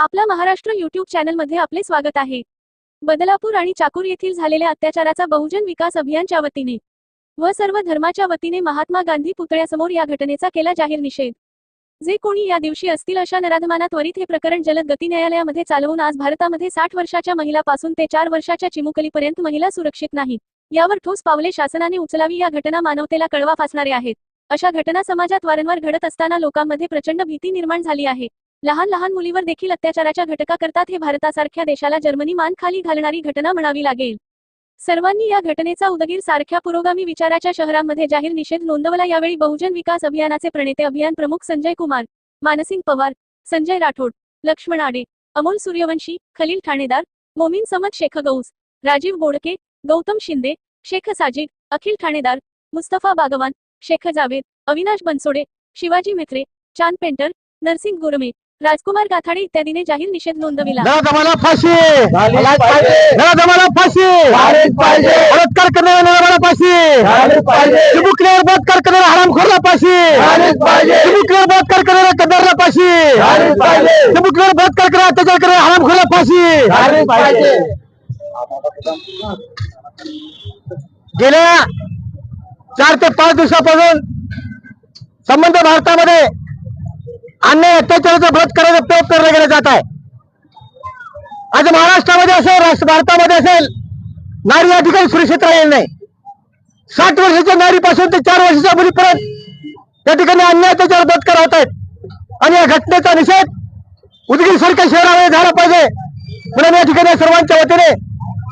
आपला महाराष्ट्र युट्यूब चॅनलमध्ये आपले स्वागत आहे. बदलापूर आणि चाकूर येथील झालेल्या अत्याचाराचा बहुजन विकास अभियानच्या वतीने व सर्व धर्माच्या वतीने महात्मा गांधी पुतळ्यासमोर या घटनेचा केला जाहीर निषेध. जे कोणी या दिवशी असतील अशा नराधमाना त्वरित हे प्रकरण जलद गती न्यायालयामध्ये चालवून आज भारतामध्ये साठ वर्षाच्या महिलापासून ते चार वर्षाच्या चिमुकलीपर्यंत महिला सुरक्षित नाही यावर ठोस पावले शासनाने उचलावी या घटना मानवतेला कळवा फासणारे आहेत. अशा घटना समाजात वारंवार घडत असताना लोकांमध्ये प्रचंड भीती निर्माण झाली आहे. लहान लहान मुलीवर देखील अत्याचाराच्या घटका करतात हे भारतासारख्या देशाला जर्मनी मान खाली घालणारी घटना म्हणावी लागेल. सर्वांनी या घटनेचा उदगीर सारख्या पुरोगामी विचाराच्या शहरांमध्ये जाहीर निषेध नोंदवला. यावेळी बहुजन विकास अभियानाचे प्रणेते अभियान प्रमुख संजय कुमार मानसिंग पवार संजय राठोड लक्ष्मण आडे अमोल सूर्यवंशी खलील ठाणेदार मोमीन समद शेख गौस राजीव बोडके गौतम शिंदे शेख साजिद अखिल ठाणेदार मुस्तफा बागवान शेख जावेद अविनाश बनसोडे शिवाजी मेत्रे चांद पेंटर नरसिंग गुरमे राजकुमार गाथाडे इत्यादीने जाहीर निषेध नोंदविला नराधमाला फाशी झालीच पाहिजे. नराधमाला फाशी झालीच पाहिजे. बलात्कार करणाऱ्या नराधमाला फाशी झालीच पाहिजे. चिमुकल्यावर बलात्कार करणाऱ्या हरामखोरला फाशी झालीच पाहिजे. चिमुकल्यावर बलात्कार करणाऱ्या कदारला फाशी झालीच पाहिजे. चिमुकल्यावर बलात्कार करणाऱ्या अत्याचार करणाऱ्या हरामखोरला फाशी झालीच पाहिजे. गेल्या चार ते पाच दिवसापासून संबंध भारतामध्ये अन्याय अत्याचाराचा विरोध करायचा प्रयोग करला गेला जात आहे. आज महाराष्ट्रामध्ये असेल राष्ट्र भारतामध्ये असेल नारी या ठिकाणी सुरक्षित राहिली नाही. साठ वर्षाच्या नारीपासून ते चार वर्षाच्या मुलीपर्यंत त्या ठिकाणी अन्याय अत्याचार बलात्कार होत आहेत. आणि या घटनेचा निषेध उदगीर सारख्या शहरामध्ये झाला पाहिजे. म्हणून या ठिकाणी सर्वांच्या वतीने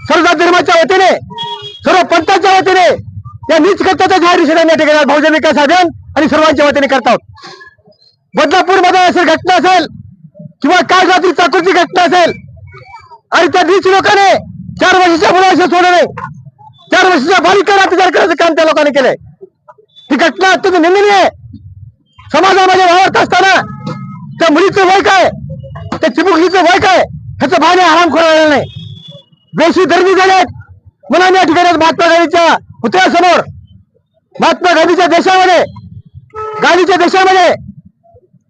सर्व धर्माच्या वतीने सर्व पंथाच्या वतीने या नीच कर्त्याचा जाहीर निषेध या ठिकाणी भाऊजन विकास अभियान आणि सर्वांच्या वतीने करतात बदलापूरमध्ये असेल घटना असेल किंवा काय रात्री चाकूरची घटना असेल आणि त्या दीच लोकांनी चार वर्षाच्या मुलाशी सोडलं नाही चार वर्षाच्या बालिकेला अत्याचार करायचं काम त्या लोकांनी केलंय. ही घटना अत्यंत निंदनीय आहे. समाजामध्ये वावरत असताना त्या मुलीचं वय काय त्या चिमुकलीचं वय काय ह्याचं भाने आराम करायला नाही. बेशी धर्मी झालेत मुलांनी या ठिकाणी महात्मा गांधीच्या पुतळ्यासमोर महात्मा गांधीच्या देशामध्ये गांधीच्या देशामध्ये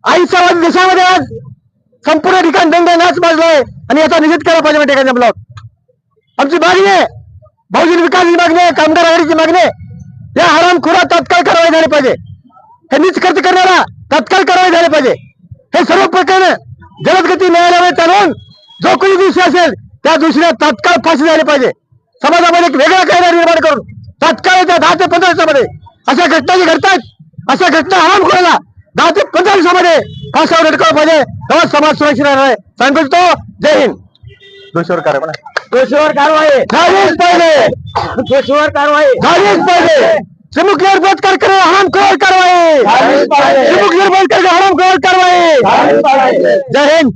अहिंसावादी देशामध्ये आज संपूर्ण ठिकाण दंग नाच माजलाय आणि याचा निषेध केला पाहिजे या ठिकाणी ब्लॉक. आमची मागणी आहे. बहुजन विकासची मागणी आहे कामगार आघाडीची मागणी आहे. या हरामखोरा तात्काळ कारवाई झाली पाहिजे. हे नीच खर्च करणारा तात्काळ कारवाई झाली पाहिजे. हे सर्व प्रकरण जलदगती न्यायालयामध्ये चालवून जो कोणी दोषी असेल त्या दोषीला तात्काळ फाशी झाली पाहिजे. समाजामध्ये एक वेगळा कायदा निर्माण करून तात्काळ दहा ते पंधरा दिवसामध्ये अशा घटना जी घडतात अशा घटना हराम दिवसामध्ये फासावर लटकावलं पाहिजे तेव्हा समाज सुरक्षित राहणार आहे. सांगतो तो. जय हिंद. दोषीवर कारवाई. दोषीवर कारवाई. झालीच पाहिजे. दोषीवर कारवाई. झालीच पाहिजे. चिमुकलीवर बलात्कार करा हराम करोड कारवाई. चिमुकलीवर बलात्कार करा हराम करोड कारवाई. जय हिंद.